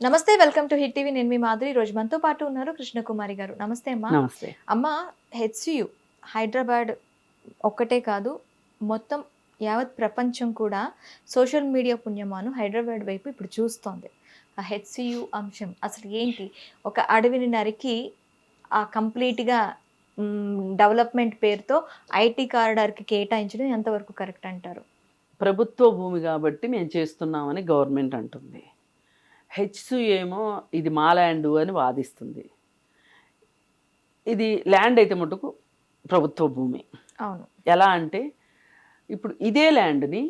నమస్తే welcome to hit TV. నేను మీ మాధురి. రోజు మనతో పాటు ఉన్నారు కృష్ణకుమారి గారు. నమస్తే అమ్మా. నమస్తే. అమ్మ హెచ్సియు హైదరాబాద్ ఒక్కటే కాదు మొత్తం యావత్ ప్రపంచం కూడా సోషల్ మీడియా పుణ్యమాను హైదరాబాద్ వైపు ఇప్పుడు చూస్తోంది. ఆ హెచ్సియు అంశం అసలు ఏంటి? ఒక అడవిని నరికి ఆ కంప్లీట్గా డెవలప్మెంట్ పేరుతో ఐటీ కారిడార్కి కేటాయించడం ఎంతవరకు కరెక్ట్ అంటారు? ప్రభుత్వ భూమి కాబట్టి మేము చేస్తున్నామని గవర్నమెంట్ అంటుంది. హెచ్సు ఏమో ఇది మా ల్యాండ్ అని వాదిస్తుంది. ఇది ల్యాండ్ అయితే మటుకు ప్రభుత్వ భూమి. అవును. ఎలా అంటే ఇప్పుడు ఇదే ల్యాండ్ని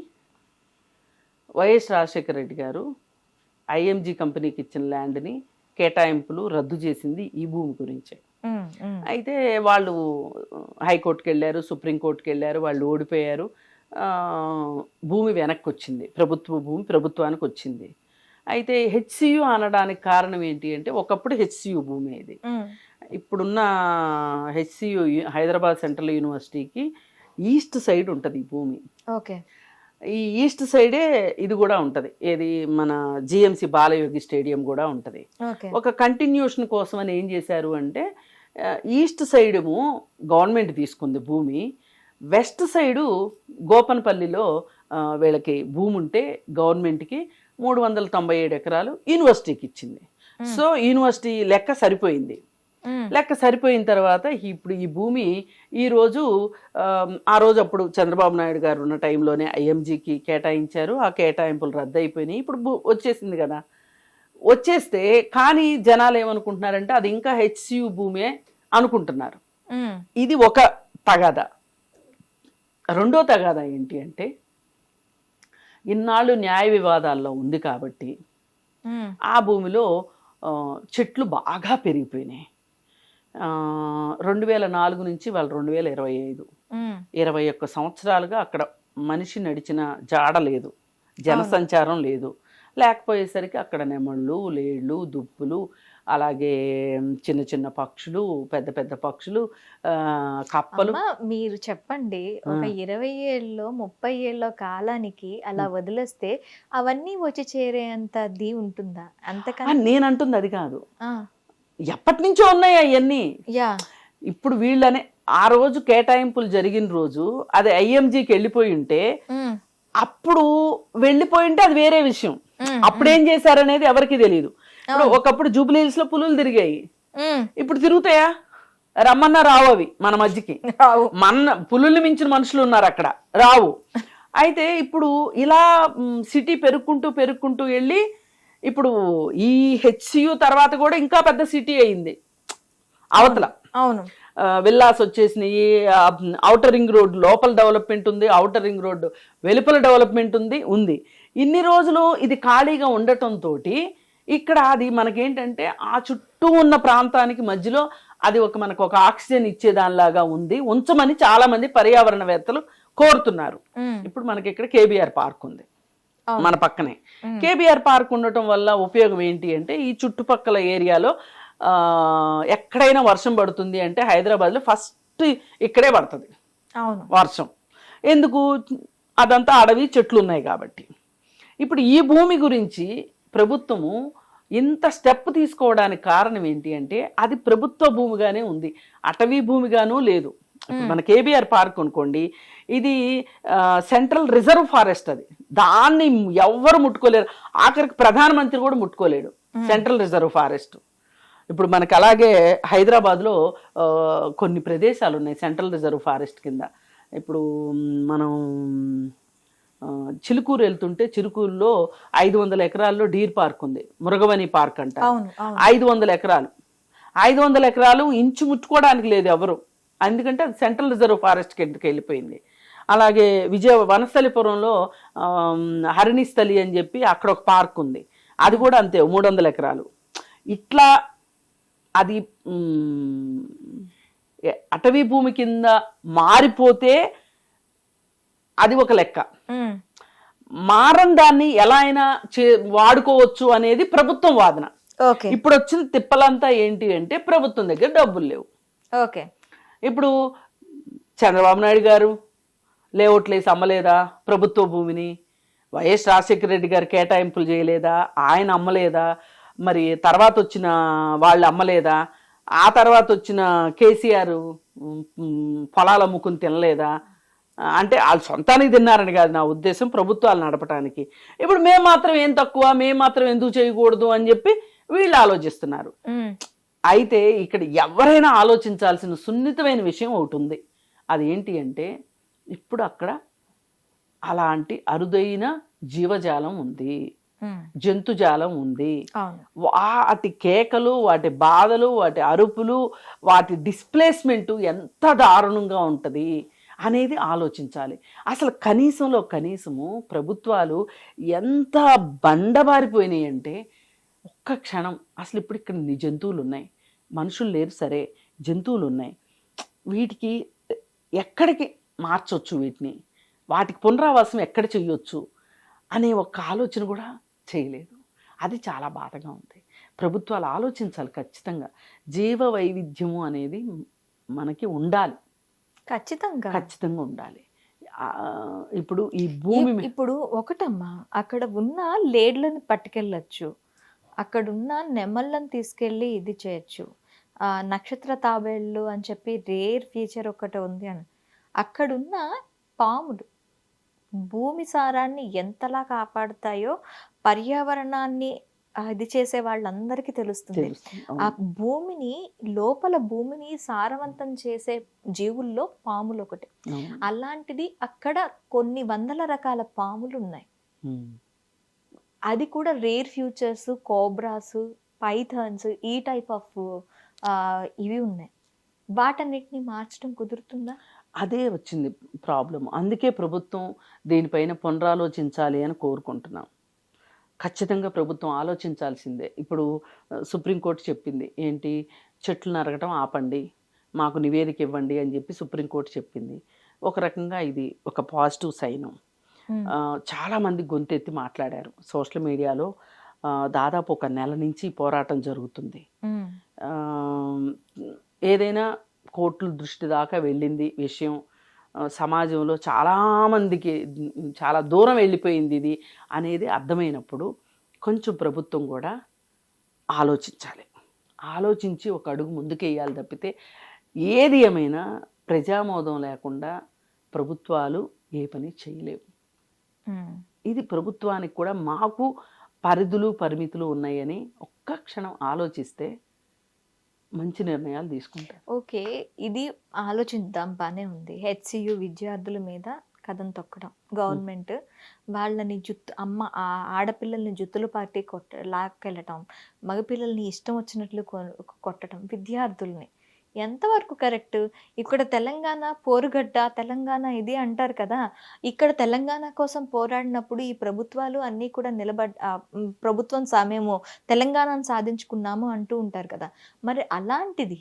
వైఎస్ రాజశేఖర రెడ్డి గారు ఐఎంజీ కంపెనీకి ఇచ్చిన ల్యాండ్ని కేటాయింపులు రద్దు చేసింది ఈ భూమి గురించే. అయితే వాళ్ళు హైకోర్టుకి వెళ్ళారు సుప్రీంకోర్టుకి వెళ్ళారు వాళ్ళు ఓడిపోయారు. భూమి వెనక్కి వచ్చింది ప్రభుత్వ భూమి ప్రభుత్వానికి వచ్చింది. అయితే హెచ్సియు అనడానికి కారణం ఏంటి అంటే ఒకప్పుడు హెచ్సియు భూమి ఇది ఇప్పుడున్న హెచ్సియు హైదరాబాద్ సెంట్రల్ యూనివర్సిటీకి ఈస్ట్ సైడ్ ఉంటుంది ఈ భూమి. ఓకే. ఈ ఈస్ట్ సైడే ఇది కూడా ఉంటుంది. ఏది మన జిఎంసి బాలయోగి స్టేడియం కూడా ఉంటుంది. ఒక కంటిన్యూషన్ కోసం అని ఏం చేశారు అంటే ఈస్ట్ సైడేమో గవర్నమెంట్ తీసుకుంది భూమి. వెస్ట్ సైడు గోపనపల్లిలో వీళ్ళకి భూమి ఉంటే గవర్నమెంట్కి మూడు వందల తొంభై ఏడు ఎకరాలు యూనివర్సిటీకి ఇచ్చింది. సో యూనివర్సిటీ లెక్క సరిపోయింది. లెక్క సరిపోయిన తర్వాత ఇప్పుడు ఈ భూమి ఈరోజు ఆ రోజు అప్పుడు చంద్రబాబు నాయుడు గారు ఉన్న టైంలోనే ఐఎంజీకి కేటాయించారు. ఆ కేటాయింపులు రద్దు అయిపోయినాయి ఇప్పుడు వచ్చేసింది కదా. వచ్చేస్తే కానీ జనాలు ఏమనుకుంటున్నారంటే అది ఇంకా హెచ్సియు భూమే అనుకుంటున్నారు. ఇది ఒక తగాద. రెండో తగాద ఏంటి అంటే ఇన్నాళ్ళు న్యాయ వివాదాల్లో ఉంది కాబట్టి. ఆ భూమిలో చెట్లు బాగా పెరిగిపోయినాయి. రెండు వేల నాలుగు నుంచి వాళ్ళు రెండు వేల ఇరవై ఐదు. ఇరవై ఒక్క సంవత్సరాలుగా అక్కడ మనిషి నడిచిన జాడ లేదు జనసంచారం లేదు. లేకపోయేసరికి అక్కడ నెమళ్ళు లేళ్ళు దుప్పులు అలాగే చిన్న చిన్న పక్షులు పెద్ద పెద్ద పక్షులు ఆ, కప్పలు. మీరు చెప్పండి ఒక. ఇరవై ఏళ్ళలో ముప్పై ఏళ్ళ కాలానికి అలా వదిలేస్తే అవన్నీ వచ్చి చేరేంత ది ఉంటుందా? అంతకన్నా నేను అంటుంది అది కాదు. ఎప్పటి నుంచో ఉన్నాయి అవన్నీ యా. ఇప్పుడు వీళ్ళనే ఆ రోజు కేటాయింపులు జరిగిన రోజు అది ఐఎంజీకి వెళ్ళిపోయి ఉంటే అప్పుడు వెళ్ళిపోయి ఉంటే అది వేరే విషయం. అప్పుడేం చేశారనేది ఎవరికి తెలియదు ఒకప్పుడు జూబ్లీ హిల్స్లో పులులు తిరిగాయి. ఇప్పుడు తిరుగుతాయా? రమ్మన్నా రావు అవి మన మధ్యకి. మన పులుల్ని మించిన మనుషులు ఉన్నారు అక్కడ. రావు. అయితే ఇప్పుడు ఇలా సిటీ పెరుక్కుంటూ పెరుక్కుంటూ వెళ్ళి ఇప్పుడు ఈ హెచ్సియు తర్వాత కూడా ఇంకా పెద్ద సిటీ అయింది. అవతల. అవును. విల్లాస్ వచ్చేసినాయి. అవుటర్ రింగ్ రోడ్ లోపల డెవలప్మెంట్ ఉంది. అవుటర్ రింగ్ రోడ్ వెలుపల డెవలప్మెంట్ ఉంది ఉంది. ఇన్ని రోజులు ఇది ఖాళీగా ఉండటంతో ఇక్కడ అది మనకేంటంటే ఆ చుట్టూ ఉన్న ప్రాంతానికి మధ్యలో అది ఒక మనకు ఒక ఆక్సిజన్ ఇచ్చేదానిలాగా ఉంది. ఉంచమని చాలా మంది పర్యావరణవేత్తలు కోరుతున్నారు. ఇప్పుడు మనకి ఇక్కడ కేబిఆర్ పార్క్ ఉంది. మన పక్కనే. కేబిఆర్ పార్క్ ఉండటం వల్ల ఉపయోగం ఏంటి అంటే ఈ చుట్టుపక్కల ఏరియాలో ఎక్కడైనా వర్షం పడుతుంది అంటే హైదరాబాద్లో ఫస్ట్ ఇక్కడే పడుతుంది. వర్షం. ఎందుకు? అదంతా అడవి చెట్లు ఉన్నాయి కాబట్టి. ఇప్పుడు ఈ భూమి గురించి ప్రభుత్వము ఇంత స్టెప్ తీసుకోవడానికి కారణం ఏంటి అంటే అది ప్రభుత్వ భూమిగానే ఉంది. అటవీ భూమిగాను లేదు. మన కేబిఆర్ పార్క్ అనుకోండి ఇది సెంట్రల్ రిజర్వ్ ఫారెస్ట్ అది. దాన్ని ఎవ్వరు ముట్టుకోలేరు. ఆఖరికి ప్రధానమంత్రి కూడా ముట్టుకోలేడు సెంట్రల్ రిజర్వ్ ఫారెస్ట్. ఇప్పుడు మనకి అలాగే హైదరాబాద్లో కొన్ని ప్రదేశాలు ఉన్నాయి సెంట్రల్ రిజర్వ్ ఫారెస్ట్ కింద. ఇప్పుడు మనం చిలుకూరు వెళ్తుంటే చిలుకూరులో ఐదు వందల ఎకరాల్లో డీర్ పార్క్ ఉంది. మురగవని పార్క్ అంట ఐదు వందల ఎకరాలు. ఐదు వందల ఎకరాలు ఇంచు ముట్టుకోవడానికి లేదు ఎవరు. ఎందుకంటే అది సెంట్రల్ రిజర్వ్ ఫారెస్ట్ కిందకి వెళ్ళిపోయింది. అలాగే విజయ వనస్థలిపురంలో హరిణిస్థలి అని చెప్పి అక్కడ ఒక పార్క్ ఉంది. అది కూడా అంతే మూడు వందల ఎకరాలు. ఇట్లా అది అటవీ భూమి కింద మారిపోతే అది ఒక లెక్క. మారం దాన్ని ఎలా అయినా చే వాడుకోవచ్చు అనేది ప్రభుత్వం వాదన. ఓకే. ఇప్పుడు వచ్చిన తిప్పలంతా ఏంటి అంటే ప్రభుత్వం దగ్గర డబ్బులు లేవు. ఓకే. ఇప్పుడు చంద్రబాబు నాయుడు గారు లేఅవుట్లు వేసి అమ్మలేదా ప్రభుత్వ భూమిని? వైఎస్ రాజశేఖర రెడ్డి గారు కేటాయింపులు చేయలేదా? ఆయన అమ్మలేదా? మరి తర్వాత వచ్చిన వాళ్ళు అమ్మలేదా? ఆ తర్వాత వచ్చిన కేసీఆర్ పొలాలు అమ్ముకుని తినలేదా? అంటే వాళ్ళు సొంతానికి తిన్నారని కాదు నా ఉద్దేశం ప్రభుత్వాలు నడపడానికి ఇప్పుడు మేము మాత్రం ఏం తక్కువ మేము మాత్రం ఎందుకు చేయకూడదు అని చెప్పి వీళ్ళు ఆలోచిస్తున్నారు. అయితే ఇక్కడ ఎవరైనా ఆలోచించాల్సిన సున్నితమైన విషయం ఒకటి ఉంది. అది ఏంటి అంటే ఇప్పుడు అక్కడ అలాంటి అరుదైన జీవజాలం ఉంది. జంతుజాలం ఉంది. వాటి కేకలు వాటి బాధలు వాటి అరుపులు వాటి డిస్ప్లేస్మెంట్ ఎంత దారుణంగా ఉంటుంది. అనేది ఆలోచించాలి. అసలు కనీసంలో కనీసము ప్రభుత్వాలు ఎంత బండబారిపోయినాయి అంటే ఒక్క క్షణం అసలు ఇప్పుడు ఇక్కడ జంతువులు ఉన్నాయి మనుషులు లేరు సరే జంతువులు ఉన్నాయి వీటికి ఎక్కడికి మార్చొచ్చు వీటిని? వాటికి పునరావాసం ఎక్కడ చేయొచ్చు అనే ఒక ఆలోచన కూడా చేయలేదు. అది చాలా బాధగా ఉంది. ప్రభుత్వాలు ఆలోచించాలి ఖచ్చితంగా. జీవ వైవిధ్యము అనేది మనకి ఉండాలి. ఖచ్చితంగా. ఖచ్చితంగా ఉండాలి. ఇప్పుడు ఈ భూమి ఇప్పుడు ఒకటమ్మా అక్కడ ఉన్న లేడ్లను పట్టుకెళ్ళచ్చు. అక్కడ ఉన్న నెమళ్ళని తీసుకెళ్ళి ఇది చేయొచ్చు. ఆ, నక్షత్ర తాబేళ్ళు అని చెప్పి రేర్ ఫీచర్ ఒకటి ఉంది అని. అక్కడున్న పాములు భూమి సారాన్ని ఎంతలా కాపాడుతాయో పర్యావరణాన్ని ఇది చేసే వాళ్ళందరికీ తెలుస్తుంది. ఆ. భూమిని లోపల భూమిని సారవంతం చేసే జీవుల్లో పాములు ఒకటి. అలాంటిది అక్కడ కొన్ని వందల రకాల పాములు ఉన్నాయి. అది కూడా రేర్ ఫ్యూచర్స్ కోబ్రాస్ పైథాన్స్ ఈ టైప్ ఆఫ్ ఇవి ఉన్నాయి వాటన్నిటిని మార్చడం కుదురుతుందా అదే వచ్చింది ప్రాబ్లం అందుకే ప్రభుత్వం దీనిపైన పునరాలోచించాలి అని కోరుకుంటున్నాం ఖచ్చితంగా ప్రభుత్వం ఆలోచించాల్సిందే. ఇప్పుడు సుప్రీంకోర్టు చెప్పింది. ఏంటి? చెట్లు నరగటం ఆపండి. మాకు నివేదిక ఇవ్వండి అని చెప్పి సుప్రీంకోర్టు చెప్పింది. ఒక రకంగా ఇది ఒక పాజిటివ్ సైన్. చాలామంది గొంతెత్తి మాట్లాడారు. సోషల్ మీడియాలో దాదాపు ఒక నెల నుంచి పోరాటం జరుగుతుంది. ఏదైనా కోర్టుల దృష్టి దాకా వెళ్ళింది విషయం సమాజంలో చాలామందికి చాలా దూరం వెళ్ళిపోయింది ఇది అనేది అర్థమైనప్పుడు కొంచెం ప్రభుత్వం కూడా ఆలోచించాలి ఆలోచించి ఒక అడుగు ముందుకేయాలి తప్పితే ఏది ఏమైనా ప్రజామోదం లేకుండా ప్రభుత్వాలు ఏ పని చేయలేవు. ఇది ప్రభుత్వానికి కూడా మాకు పరిధులు పరిమితులు ఉన్నాయని ఒక్క క్షణం ఆలోచిస్తే మంచి నిర్ణయాలు తీసుకుంటారు. ఓకే ఇది ఆలోచిద్దాం బానే ఉంది. హెచ్సియు విద్యార్థుల మీద కథం తొక్కడం. గవర్నమెంట్ వాళ్ళని జుత్తు అమ్మ ఆడపిల్లల్ని జుత్తుల పార్టీ కొట్ట లాక్కెళ్ళటం మగపిల్లల్ని ఇష్టం వచ్చినట్లు కొట్టడం విద్యార్థుల్ని ఎంతవరకు కరెక్ట్? ఇక్కడ తెలంగాణ పోరుగడ్డ తెలంగాణ ఇది అంటారు కదా. ఇక్కడ తెలంగాణ కోసం పోరాడినప్పుడు ఈ ప్రభుత్వాలు అన్నీ కూడా నిలబడ్ ప్రభుత్వం సా మేము తెలంగాణను సాధించుకున్నాము అంటూ ఉంటారు కదా. మరి అలాంటిది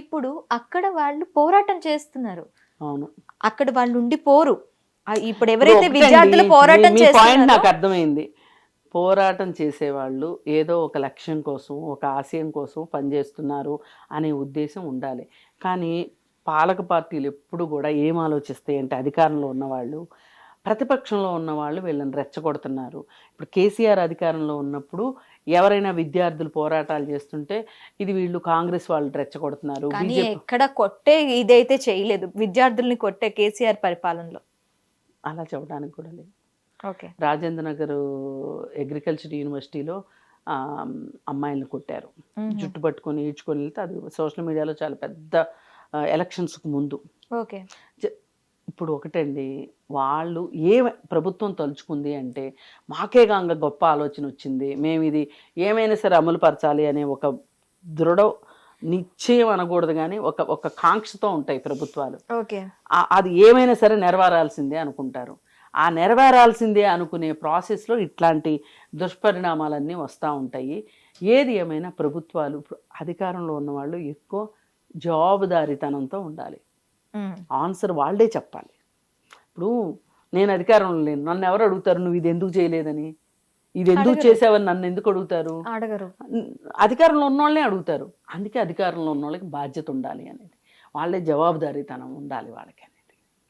ఇప్పుడు అక్కడ వాళ్ళు పోరాటం చేస్తున్నారు. అవును. అక్కడ వాళ్ళు ఉండి పోరు ఇప్పుడు ఎవరైతే విద్యార్థులు పోరాటం పాయింట్ నాకు చేస్తున్నారో అర్థమైంది. పోరాటం చేసేవాళ్ళు ఏదో ఒక లక్ష్యం కోసం ఒక ఆశయం కోసం పనిచేస్తున్నారు అనే ఉద్దేశం ఉండాలి. కానీ పాలక పార్టీలు ఎప్పుడు కూడా ఏం ఆలోచిస్తాయి అంటే అధికారంలో ఉన్నవాళ్ళు ప్రతిపక్షంలో ఉన్నవాళ్ళు వీళ్ళని రెచ్చగొడుతున్నారు. ఇప్పుడు కేసీఆర్ అధికారంలో ఉన్నప్పుడు ఎవరైనా విద్యార్థులు పోరాటాలు చేస్తుంటే ఇది వీళ్ళు కాంగ్రెస్ వాళ్ళు రెచ్చగొడుతున్నారు ఎక్కడ కొట్టే ఇదైతే చేయలేదు. విద్యార్థుల్ని కొట్టే కేసీఆర్ పరిపాలనలో. అలా చెప్పడానికి కూడా లేదు. రాజేంద్ర నగర్ అగ్రికల్చర్ యూనివర్సిటీలో అమ్మాయిలను కొట్టారు. జుట్టు పట్టుకొని ఈడ్చుకొని వెళ్తే అది సోషల్ మీడియాలో చాలా పెద్ద ఎలక్షన్స్కి ముందు. ఓకే. ఇప్పుడు ఒకటండి వాళ్ళు ఏ ప్రభుత్వం తలుచుకుంది అంటే మాకే కాంగ గొప్ప ఆలోచన వచ్చింది. మేము ఇది ఏమైనా సరే అమలు పరచాలి అనే ఒక దృఢ నిశ్చయం అనకూడదు కానీ ఒక ఒక కాంక్షతో ఉంటాయి ప్రభుత్వాలు. అది ఏమైనా సరే నెరవేరాల్సిందే అనుకుంటారు. ఆ నెరవేరాల్సిందే అనుకునే ప్రాసెస్లో ఇట్లాంటి దుష్పరిణామాలన్నీ వస్తూ ఉంటాయి. ఏది ఏమైనా ప్రభుత్వాలు అధికారంలో ఉన్నవాళ్ళు ఎక్కువ జవాబుదారీతనంతో ఉండాలి. ఆన్సర్ వాళ్ళే చెప్పాలి. ఇప్పుడు నేను అధికారంలో లేను నన్ను ఎవరు అడుగుతారు? నువ్వు ఇది ఎందుకు చేయలేదని? ఇది ఎందుకు. చేసావని నన్ను ఎందుకు అడుగుతారు? అడగరు. అధికారంలో ఉన్నోళ్ళనే అడుగుతారు. అందుకే అధికారంలో ఉన్న వాళ్ళకి బాధ్యత ఉండాలి అనేది. వాళ్ళే జవాబుదారీతనం ఉండాలి వాళ్ళకి.